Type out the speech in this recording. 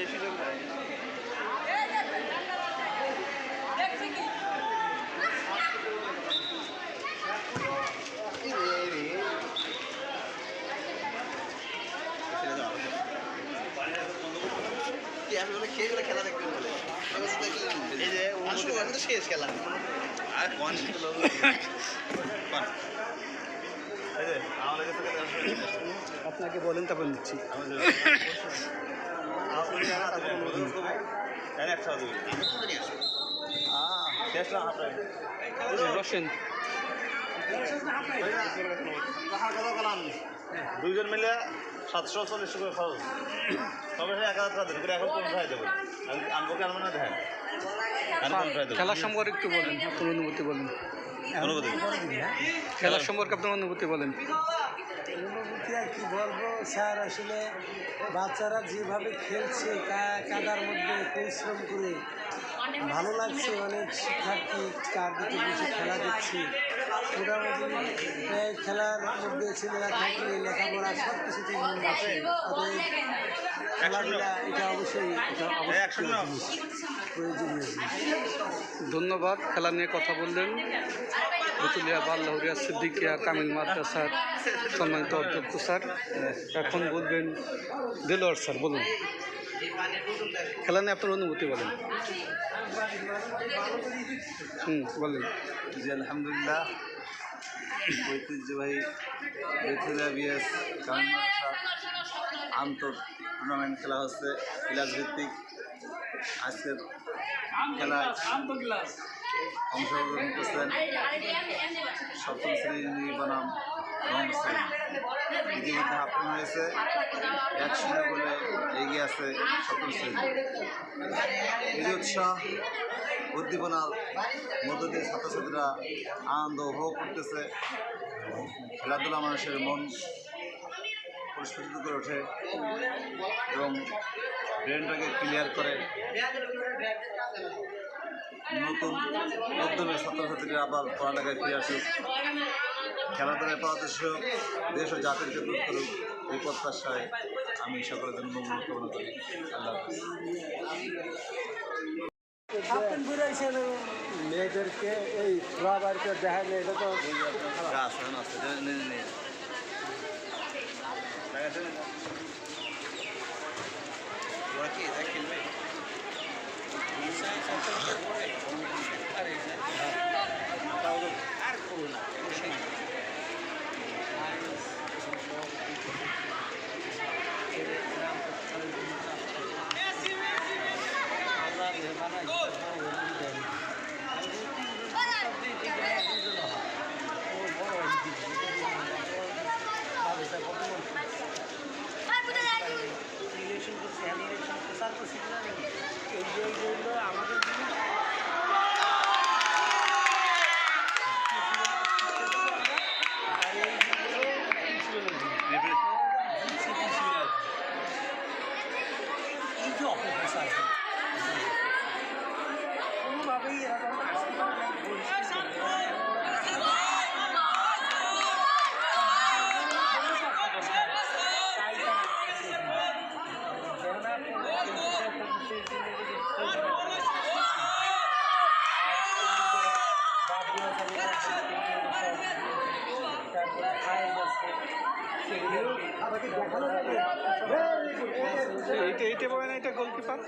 সেই সুযোগ নাই। খেলা দেখতে এই শেষ খেলা আর কোন আপনাকে বলেন তারপর নিচ্ছি। আমাদের আপনার যারা আছে, ওদের কবে? তাই না, একশো দুই। আহ, শেষ না আপনার? রসেন দুইজন মিলে সাতশো চল্লিশ করে খরচ তবে সে এক হাজার টাকা এখন কোন ভাই দেবো আমাকে আনব না দেখেন খেলার সম্পর্কে একটু বলেন আপনার অনুভূতি বলেন অনুভূতি খেলার সম্পর্কে আপনার অনুভূতি বলেন অনুভূতি আর কি বলব? স্যার আসলে বাচ্চারা যেভাবে খেলছে কা- কাদার মধ্যে পরিশ্রম করে ভালো লাগছে অনেক শিক্ষার্থী চারদিকে বসে খেলা দেখছে মোটামুটি খেলার মধ্যে ছেলেরা থাকলে লেখাপড়া সব কিছুতেই মন বসে। অতএব খেলাধুলা এটা অবশ্যই প্রয়োজনীয়। ধন্যবাদ খেলা নিয়ে কথা বললেন। বতুলিয়া বাল্লাহরিয়া সিদ্দিকিয়া কামিল মাদ্রাসার সম্মানিত অধ্যক্ষ স্যার। এখন বলবেন দেলোয়ার স্যার, বলুন। খেলা নিয়ে আপনার অনুভূতি বলেন। হুম, বলেন। জি, আলহামদুলিল্লাহ। ঐতিহ্যবাহী বেথুরিয়া বিএস আন্তর টুর্নামেন্ট খেলা হচ্ছে ক্লাস ভিত্তিক আজকের খেলায় অংশগ্রহণ করছেন সপ্তম শ্রেণি বনাম নবম শ্রেণি ইতিমধ্যে হাফন হয়েছে এক শূন্য বলে এগিয়ে আছে সপ্তম শ্রেণি এই উৎসাহ উদ্দীপনার মধ্য দিয়ে ছাত্রছাত্রীরা আনন্দ উপভোগ করতেছে। খেলাধুলা মানুষের মন পরিস্ফুটিত করে ওঠে এবং ব্রেনটাকে ক্লিয়ার করে। নতুন উদ্যমে ছাত্রছাত্রীরা আবার পড়ালেখায় ফিরে আসুক। খেলাধুলায় পাওয়া দেশ ও জাতির ক্ষেত্রে করুক এই প্রত্যাশায় আমি সকলের জন্য মঙ্গল করি। আল্লাহ মেয়েদেরকে এই বাড়িতে দেখা এটা তো নে লাগাইছে না? ওরা কি এটা খেলবে আর করব না। অপপ্রচার হলো। কোনোভাবেই এরা যখন আসতে পারে না, এইটা এইটা বলেন এটা গোলকিপার